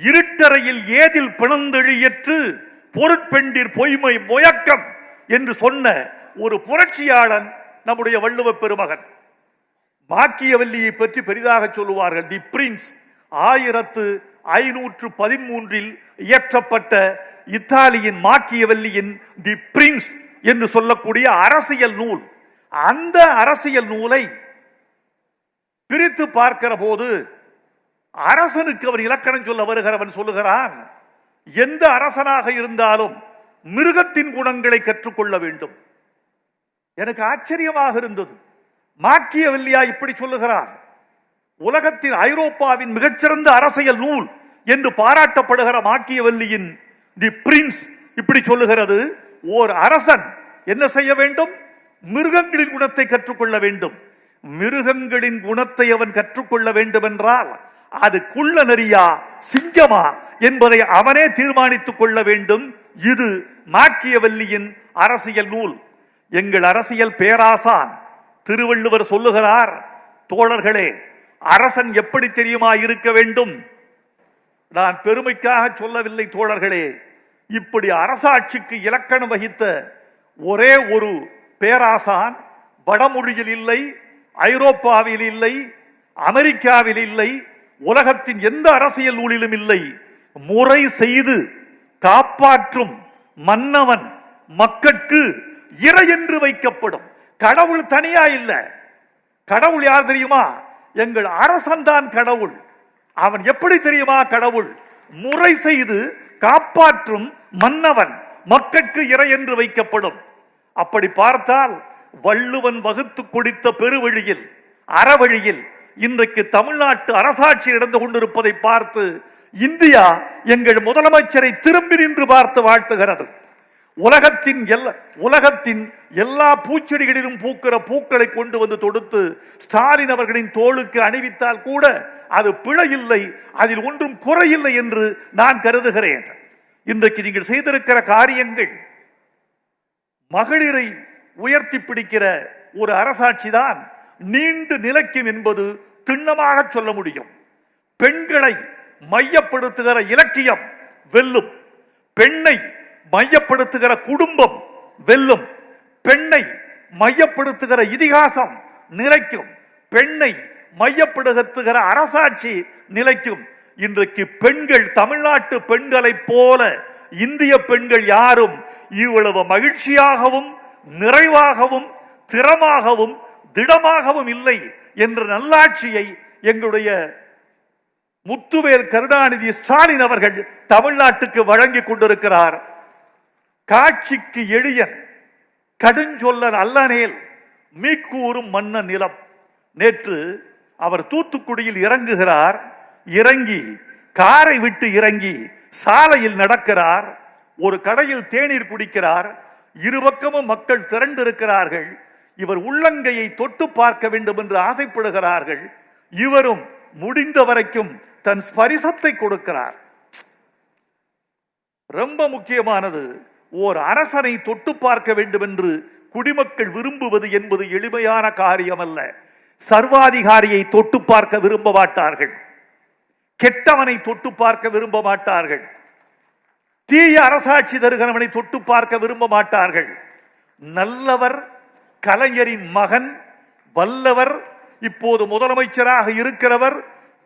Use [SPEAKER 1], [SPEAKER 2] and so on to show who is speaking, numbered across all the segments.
[SPEAKER 1] இருட்டறையில் ஏதில் பிணந்தெழியற்று பொருட்பெண்டிர் பொய்மை முயக்கம் என்று சொன்ன ஒரு புரட்சியாளன் நம்முடைய வள்ளுவ பெருமகன். மாக்கியவல்லியை பற்றி பெரிதாக சொல்லுவார்கள். தி பிரின்ஸ் ஆயிரத்து ஐநூற்று பதிமூன்றில் இயற்றப்பட்ட இத்தாலியின் மாக்கியவல்லியின் தி பிரின்ஸ் என்று சொல்லக்கூடிய அரசியல் நூல். அந்த அரசியல் நூலை பிரித்து பார்க்கிற போது அரசனுக்கு அவர் இலக்கணம் சொல்ல வருகிறவன் சொல்லுகிறான் எந்த அரசனாக இருந்தாலும் மிருகத்தின் குணங்களை கற்றுக்கொள்ள வேண்டும். எனக்கு ஆச்சரியமாக இருந்தது. மாக்கியவல்லியா இப்படி சொல்லுகிறார் உலகத்தின் ஐரோப்பாவின் மிகச்சிறந்த அரசியல் நூல் என்று பாராட்டப்படுகிற மாக்கியவல்லியின் தி பிரின்ஸ் இப்படி சொல்லுகிறது ஓர் அரசன் என்ன செய்ய வேண்டும்? மிருகங்களின் குணத்தை கற்றுக்கொள்ள வேண்டும். மிருகங்களின் குணத்தை அவன் கற்றுக்கொள்ள வேண்டும் என்றால் அது குள்ள நரியா சிங்கமா என்பதை அவனே தீர்மானித்துக் கொள்ள வேண்டும். இது மாக்கியவல்லியின் அரசியல் நூல். எங்கள் அரசியல் பேராசான் திருவள்ளுவர் சொல்லுகிறார் தோழர்களே அரசன் எப்படி தெரியுமா இருக்க வேண்டும்? நான் பெருமைக்காக சொல்லவில்லை தோழர்களே. இப்படி அரசாட்சிக்கு இலக்கணம் வகித்த ஒரே ஒரு பேராசான் வடமொழியில் இல்லை ஐரோப்பாவில் இல்லை அமெரிக்காவில் இல்லை உலகத்தின் எந்த அரசியல் ஊழிலும் இல்லை. முறை செய்து காப்பாற்றும் மன்னவன் மக்கட்கு இறை என்று வைக்கப்படும். கடவுள் தனியா இல்ல. கடவுள் யார் தெரியுமா? எங்கள் அரசன் தான் கடவுள். அவன் எப்படி தெரியுமா கடவுள்? முறை செய்து காப்பாற்றும் மன்னவன் மக்கட்கு இறை என்று வைக்கப்படும். அப்படி பார்த்தால் வள்ளுவன் வகுத்து கொடுத்த பெருவழியில் அறவழியில் இன்றைக்கு தமிழ்நாட்டு அரசாட்சி நடந்து கொண்டிருப்பதை பார்த்து இந்தியா எங்கள் முதலமைச்சரை திரும்பி நின்று பார்த்து வாழ்த்துகிறது. உலகத்தின் எல்லா உலகத்தின் எல்லா பூச்செடிகளிலும் பூக்கிற பூக்களை கொண்டு வந்து தொடுத்து ஸ்டாலின் அவர்களின் தோளுக்கு அணிவித்தால் கூட அது பிழையில்லை அதில் ஒன்றும் குறையில்லை என்று நான் கருதுகிறேன். இன்றைக்கு நீங்கள் செய்திருக்கிற காரியங்கள் மகளிரை உயர்த்தி பிடிக்கிற ஒரு அரசாட்சி தான் நீண்டு நிலைக்கும் என்பது திண்ணமாக சொல்ல முடியும். பெண்களை மையப்படுத்துகிற இலக்கியம் வெல்லும். பெண்ணை மையப்படுத்துகிற குடும்பம் வெல்லும். பெண்ணை மையப்படுத்துகிற இதிகாசம் நிலைக்கும். பெண்ணை மையப்படுத்துகிற அரசாட்சி நிலைக்கும். இன்றைக்கு பெண்கள் தமிழ்நாட்டு பெண்களைப் போல இந்திய பெண்கள் யாரும் இவ்வளவு மகிழ்ச்சியாகவும் நிறைவாகவும் திறமாகவும் திடமாகவும் இல்லை என்ற நல்லாட்சியை எங்களுடைய முத்துவேல் கருணாநிதி ஸ்டாலின் அவர்கள் தமிழ்நாட்டுக்கு வழங்கி கொண்டிருக்கிறார். காட்சிக்கு எளியன் கடுஞ்சொல்லன் அல்லனேல் மீக்கூறும் மன்ன நிலம். நேற்று அவர் தூத்துக்குடியில் இறங்குகிறார். இறங்கி காரை விட்டு இறங்கி சாலையில் நடக்கிறார். ஒரு கடையில் தேநீர் குடிக்கிறார். இருபக்கமும் மக்கள் திரண்டிருக்கிறார்கள். இவர் உள்ளங்கையை தொட்டு பார்க்க வேண்டும் என்று ஆசைப்படுகிறார்கள். இவரும் முடிந்த வரைக்கும் தன் ஸ்பரிசத்தை கொடுக்கிறார். ரொம்ப முக்கியமானது ஓர் அரசனை தொட்டு பார்க்க வேண்டும் என்று குடிமக்கள் விரும்புவது என்பது எளிமையான காரியம் அல்ல சர்வாதிகாரியை தொட்டு பார்க்க விரும்ப மாட்டார்கள். கெட்டவனை தொட்டு பார்க்க விரும்ப மாட்டார்கள். தீய அரசாட்சி தருகிறவனை தொட்டு பார்க்க விரும்ப மாட்டார்கள். நல்லவர் கலைஞரின் மகன் வல்லவர் இப்போது முதலமைச்சராக இருக்கிறவர்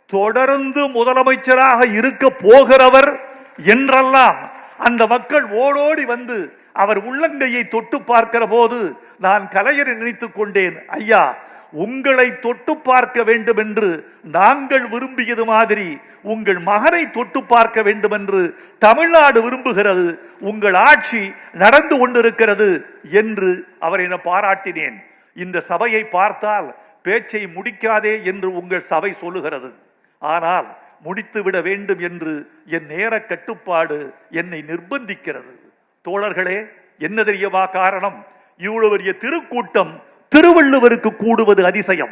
[SPEAKER 1] தொடர்ந்து முதலமைச்சராக இருக்க போகிறவர் என்றெல்லாம் அந்த மக்கள் ஓடோடி வந்து அவர் உள்ளங்கையை தொட்டு பார்க்கிற போது நான் கலைஞரை நினைத்துக் கொண்டேன். ஐயா உங்களை தொட்டு பார்க்க வேண்டும் என்று நாங்கள் விரும்பியது மாதிரி உங்கள் மகனை தொட்டு பார்க்க வேண்டும் என்று தமிழ்நாடு விரும்புகிறது உங்கள் ஆட்சி நடந்து கொண்டிருக்கிறது என்று அவரை பாராட்டினேன். இந்த சபையை பார்த்தால் பேச்சை முடிக்காதே என்று உங்கள் சபை சொல்லுகிறது. ஆனால் முடித்துவிட வேண்டும் என்று என் நேர கட்டுப்பாடு என்னை நிர்பந்திக்கிறது. தோழர்களே என்ன தெரியவா காரணம்? இவ்வளவு பெரிய திருக்கூட்டம் திருவள்ளுவருக்கு கூடுவது அதிசயம்.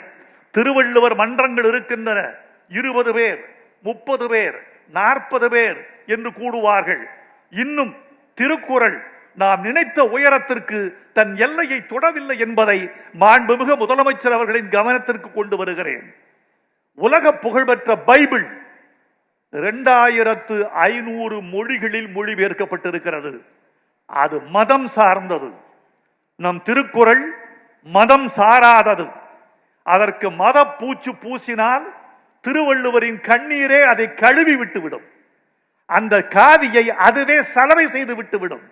[SPEAKER 1] திருவள்ளுவர் மன்றங்கள் இருக்கின்றன. இருபது பேர் முப்பது பேர் நாற்பது பேர் என்று கூடுவார்கள். இன்னும் திருக்குறள் நாம் நினைத்த உயரத்திற்கு தன் எல்லையை தொடவில்லை என்பதை மாண்புமிகு முதலமைச்சர் அவர்களின் கவனத்திற்கு கொண்டு வருகிறேன். உலக புகழ்பெற்ற பைபிள் இரண்டாயிரத்து ஐநூறு மொழிகளில் மொழிபெயர்க்கப்பட்டிருக்கிறது. அது மதம் சார்ந்தது. நம் திருக்குறள் மதம் சாராதது. அதற்கு மத பூச்சு பூசினால் திருவள்ளுவரின் கண்ணீரே அதை கழுவி விட்டுவிடும். அந்த காவியை அதுவே சலவை செய்து விட்டுவிடும்.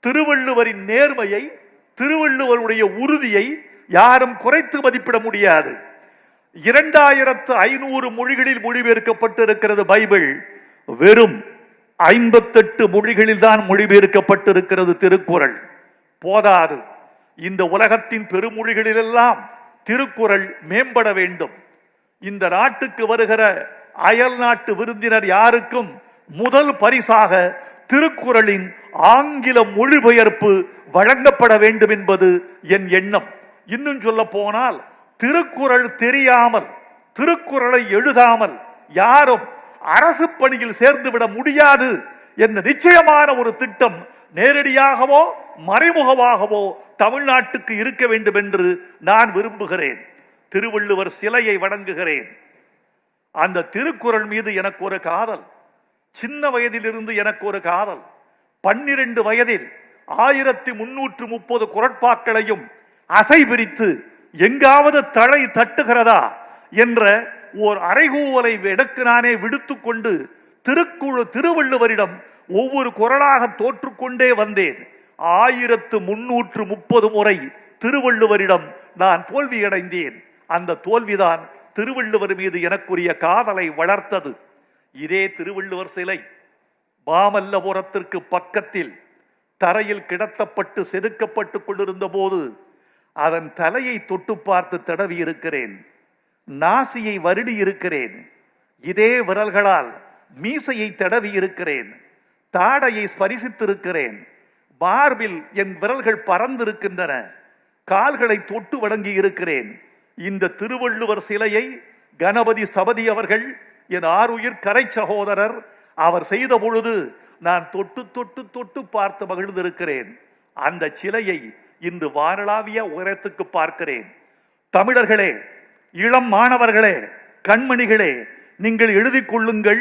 [SPEAKER 1] திருவள்ளுவரின் நேர்மையை திருவள்ளுவருடைய உறுதியை யாரும் குறைத்து மதிப்பிட முடியாது. இரண்டாயிரத்து ஐநூறு மொழிகளில் மொழிபெயர்க்கப்பட்டிருக்கிறது பைபிள். வெறும் ஐம்பத்தெட்டு மொழிகளில் தான் மொழிபெயர்க்கப்பட்டிருக்கிறது திருக்குறள். போதாது. இந்த உலகத்தின் பெருமொழிகளிலெல்லாம் திருக்குறள் மேம்பட வேண்டும். இந்த நாட்டுக்கு வருகிற அயல் நாட்டு விருந்தினர் யாருக்கும் முதல் பரிசாக திருக்குறளின் ஆங்கில மொழிபெயர்ப்பு வழங்கப்பட வேண்டும் என்பது என் எண்ணம். இன்னும் சொல்ல போனால் திருக்குறள் தெரியாமல் திருக்குறளை எழுதாமல் யாரும் அரசு பணியில் சேர்ந்து விட முடியாது என்ற நிச்சயமான ஒரு திட்டம் நேரடியாகவோ மறைமுகமாகவோ தமிழ்நாட்டுக்கு இருக்க வேண்டும் என்று நான் விரும்புகிறேன். திருவள்ளுவர் சிலையை வணங்குகிறேன். அந்த திருக்குறள் மீது எனக்கு ஒரு காதல். சின்ன வயதிலிருந்து எனக்கு ஒரு காதல். பன்னிரண்டு வயதில் ஆயிரத்தி முன்னூற்று முப்பது குரட்பாக்களையும் அசை பிரித்து எங்காவது தலை தட்டுகிறதா என்ற ஓர் அறைகூவலை எனக்கு நானே விடுத்துக்கொண்டு திருக்குழு திருவள்ளுவரிடம் ஒவ்வொரு குரலாக தோற்றுக்கொண்டே வந்தேன். ஆயிரத்து முன்னூற்று முப்பது முறை திருவள்ளுவரிடம் நான் தோல்வியடைந்தேன். அந்த தோல்விதான் திருவள்ளுவர் மீது எனக்குரிய காதலை வளர்த்தது. இதே திருவள்ளுவர் சிலை மாமல்லபுரத்திற்கு பக்கத்தில் தரையில் கிடத்தப்பட்டு செதுக்கப்பட்டு கொண்டிருந்த போது அதன் தலையை தொட்டு பார்த்து தடவி இருக்கிறேன். நாசியை வருடி இருக்கிறேன். இதே விரல்களால் மீசையை தடவி இருக்கிறேன். தாடையை ஸ்பரிசித்திருக்கிறேன். மார்பில் என் விரல்கள் பறந்திருக்கின்றன. கால்களை தொட்டு வணங்கி இருக்கிறேன். இந்த திருவள்ளுவர் சிலையை கணபதி சபதி அவர்கள் என் ஆறுயிர் கரை சகோதரர் அவர் செய்த பொழுது நான் தொட்டு தொட்டு தொட்டு பார்த்து மகிழ்ந்திருக்கிறேன். அந்த சிலையை இன்று வானளாவிய உயரத்துக்கு பார்க்கிறேன். தமிழர்களே இளம் மாணவர்களே கண்மணிகளே நீங்கள் எழுதி கொள்ளுங்கள்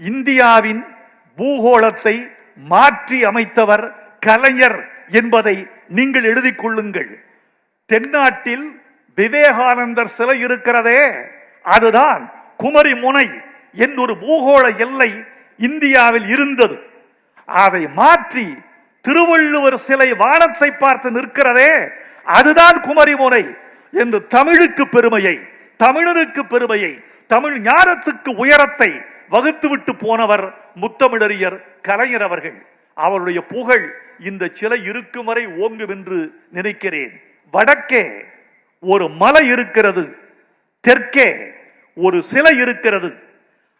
[SPEAKER 1] இந்தியாவின் பூகோளத்தை மாற்றி அமைத்தவர் கலைஞர் என்பதை நீங்கள் எழுதிக் கொள்ளுங்கள். தென்னாட்டில் விவேகானந்தர் சிலை இருக்கிறதே அதுதான் குமரி முனை என்னொரு பூகோள எல்லை இந்தியாவில் இருந்தது. அதை மாற்றி திருவள்ளுவர் சிலை வானத்தை பார்த்து நிற்கிறதே அதுதான் குமரி முனை என்று தமிழுக்கு பெருமையை தமிழருக்கு பெருமையை தமிழ் ஞானத்துக்கு உயரத்தை வகுத்துவிட்டு போனவர் முத்தமிழறியர் கலைஞர் அவர்கள். அவருடைய புகழ் இந்த சிலை இருக்கும் வரை ஓங்கும் என்று நினைக்கிறேன். வடக்கே ஒரு மலை இருக்கிறது தெற்கே ஒரு சிலை இருக்கிறது.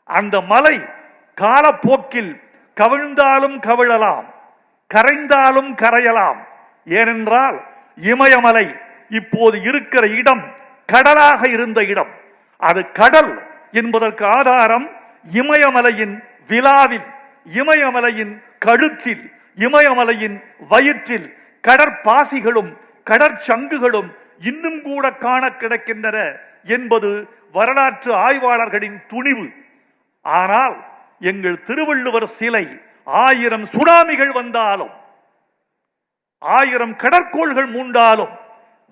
[SPEAKER 1] அந்த மலை காலப்போக்கில் கவிழ்ந்தாலும் கவிழலாம் கரைந்தாலும் கரையலாம். ஏனென்றால் இமயமலை இப்போது இருக்கிற இடம் கடலாக இருந்த இடம். அது கடல் என்பதற்கு ஆதாரம் இமயமலையின் விழாவில் இமயமலையின் கழுத்தில் இமயமலையின் வயிற்றில் கடற்பாசிகளும் கடற்சங்குகளும் இன்னும் கூட காண கிடக்கின்றன என்பது வரலாற்று ஆய்வாளர்களின் துணிவு. ஆனால் எங்கள் திருவள்ளுவர் சிலை ஆயிரம் சுனாமிகள் வந்தாலும் ஆயிரம் கடற்கோள்கள் மூண்டாலும்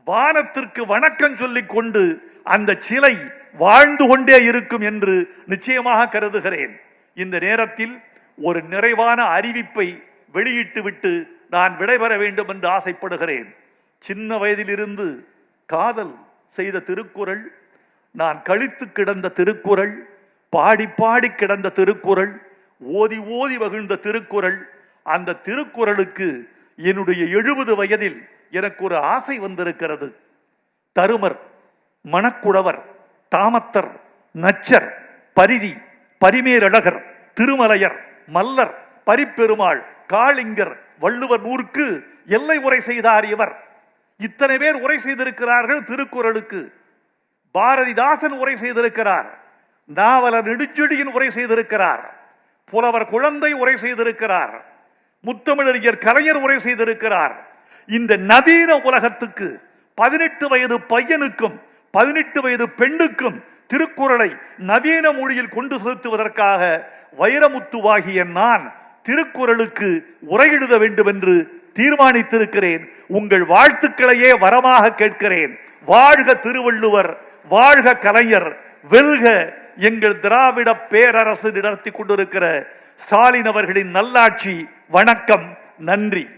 [SPEAKER 1] வானத்திற்கு வணக்கம் சொல்லிக் கொண்டு அந்த சிலை வாழ்ந்து கொண்டே இருக்கும் என்று நிச்சயமாக கருதுகிறேன். இந்த நேரத்தில் ஒரு நிறைவான அறிவிப்பை வெளியிட்டுவிட்டு நான் விடைபெற வேண்டும் என்று ஆசைப்படுகிறேன். சின்ன வயதிலிருந்து காதல் செய்த திருக்குறள் நான் கழித்து கிடந்த திருக்குறள் பாடி பாடி கிடந்த திருக்குறள் ஓதி ஓதி வகிழ்ந்த திருக்குறள் அந்த திருக்குறளுக்கு என்னுடைய எழுபது வயதில் எனக்கு ஒரு ஆசை வந்திருக்கிறது. தருமர் மணக்குடவர். தாமத்தர் நச்சர் பரிதி பரிமேரழகர் திருமலையர் மல்லர் பரிப்பெருமாள் காளிங்கர் வள்ளுவர் நூற்கு எல்லை உரை செய்தார் இவர். இத்தனை பேர் உரை செய்திருக்கிறார்கள் திருக்குறளுக்கு. பாரதிதாசன் உரை செய்திருக்கிறார். நாவலர் நெடுஞ்செழியன் உரை செய்திருக்கிறார். புலவர் குழந்தை உரை செய்திருக்கிறார். முத்தமிழறிஞர் கலைஞர் உரை செய்திருக்கிறார். இந்த நவீன உலகத்துக்கு பதினெட்டு வயது பையனுக்கும் பதினெட்டு வயது பெண்ணுக்கும் திருக்குறளை நவீன மொழியில் கொண்டு செலுத்துவதற்காக வைரமுத்துவாகிய நான் திருக்குறளுக்கு உரை எழுத வேண்டும் என்று தீர்மானித்திருக்கிறேன். உங்கள் வாழ்த்துக்களையே வரமாக கேட்கிறேன். வாழ்க திருவள்ளுவர் வாழ்க கலைஞர் வெல்க எங்கள் திராவிட பேரரசு நடத்தி கொண்டிருக்கிற ஸ்டாலின் அவர்களின் நல்லாட்சி. வணக்கம் நன்றி.